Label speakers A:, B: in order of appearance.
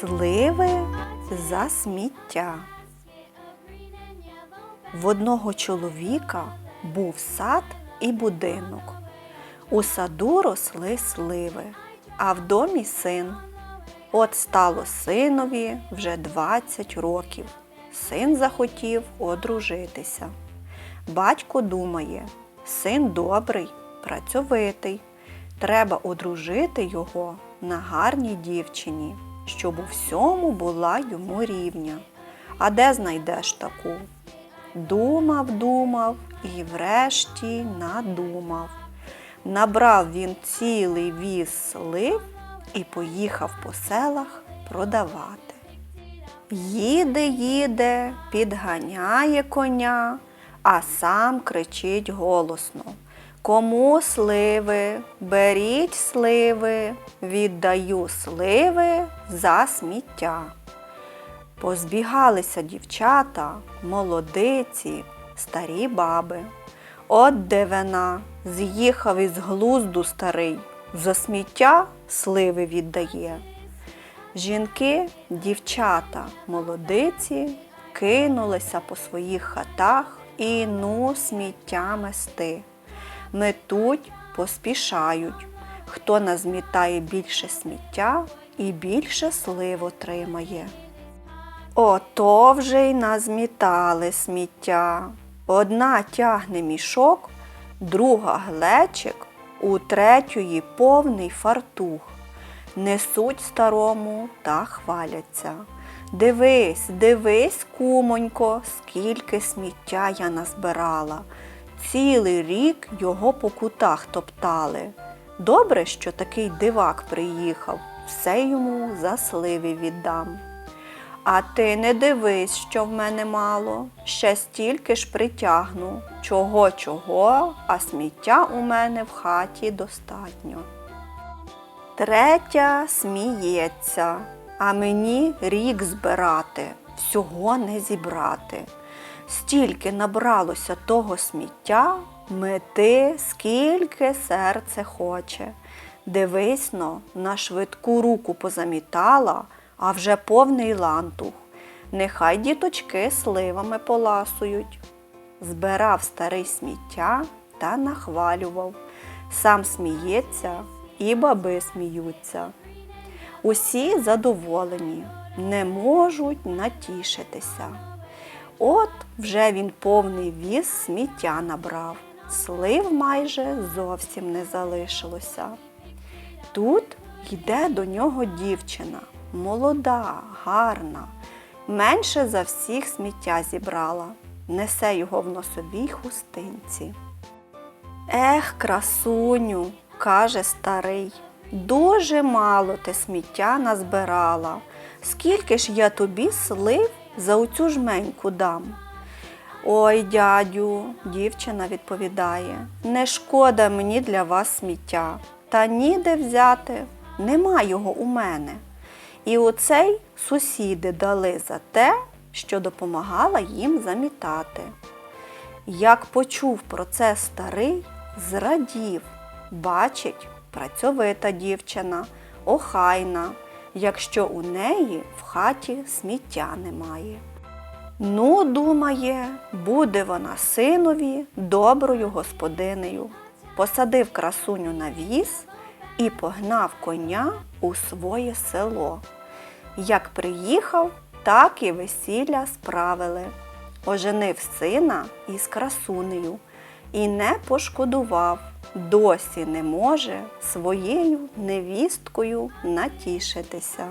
A: Сливи за сміття. В одного чоловіка був сад і будинок. У саду росли сливи, а в домі син. От стало синові вже 20 років. Син захотів одружитися. Батько думає, син добрий, працьовитий. Треба одружити його на гарній дівчині, щоб у всьому була йому рівня. А де знайдеш таку? Думав, думав і врешті надумав. Набрав він цілий віз слив і поїхав по селах продавати. Їде, їде, підганяє коня, а сам кричить голосно. Кому сливи, беріть сливи, віддаю сливи за сміття. Позбігалися дівчата, молодиці, старі баби. От де вона, з'їхав із глузду старий, за сміття сливи віддає. Жінки, дівчата, молодиці кинулися по своїх хатах і ну сміття мести. Метуть, поспішають. Хто назмітає більше сміття і більше слив отримає. Ото вже й назмітали сміття. Одна тягне мішок, друга глечик, у третьої повний фартух. Несуть старому та хваляться. Дивись, дивись, кумонько, скільки сміття я назбирала. Цілий рік його по кутах топтали. Добре, що такий дивак приїхав, все йому за сливи віддам. А ти не дивись, що в мене мало, ще стільки ж притягну. Чого, чого, а сміття у мене в хаті достатньо. Третя сміється, а мені рік збирати, всього не зібрати. Стільки набралося того сміття, мети, скільки серце хоче. Дивись но, на швидку руку позамітала, а вже повний лантух. Нехай діточки сливами поласують. Збирав старий сміття та нахвалював. Сам сміється, і баби сміються. Усі задоволені, не можуть натішитися. От вже він повний віз сміття набрав, слив майже зовсім не залишилося. Тут йде до нього дівчина, молода, гарна, менше за всіх сміття зібрала, несе його в носовій хустинці. Ех, красуню, каже старий, дуже мало ти сміття назбирала. Скільки ж я тобі слив за оцю жменьку дам? Ой, дядю, дівчина відповідає, не шкода мені для вас сміття, та ніде взяти, нема його у мене. І оцей сусіди дали за те, що допомагала їм замітати. Як почув про це старий, зрадів, бачить, працьовита дівчина, охайна, якщо у неї в хаті сміття немає. Ну, думає, буде вона синові доброю господинею. Посадив красуню на віз і погнав коня у своє село. Як приїхав, так і весілля справили. Оженив сина із красунею і не пошкодував, досі не може своєю невісткою натішитися.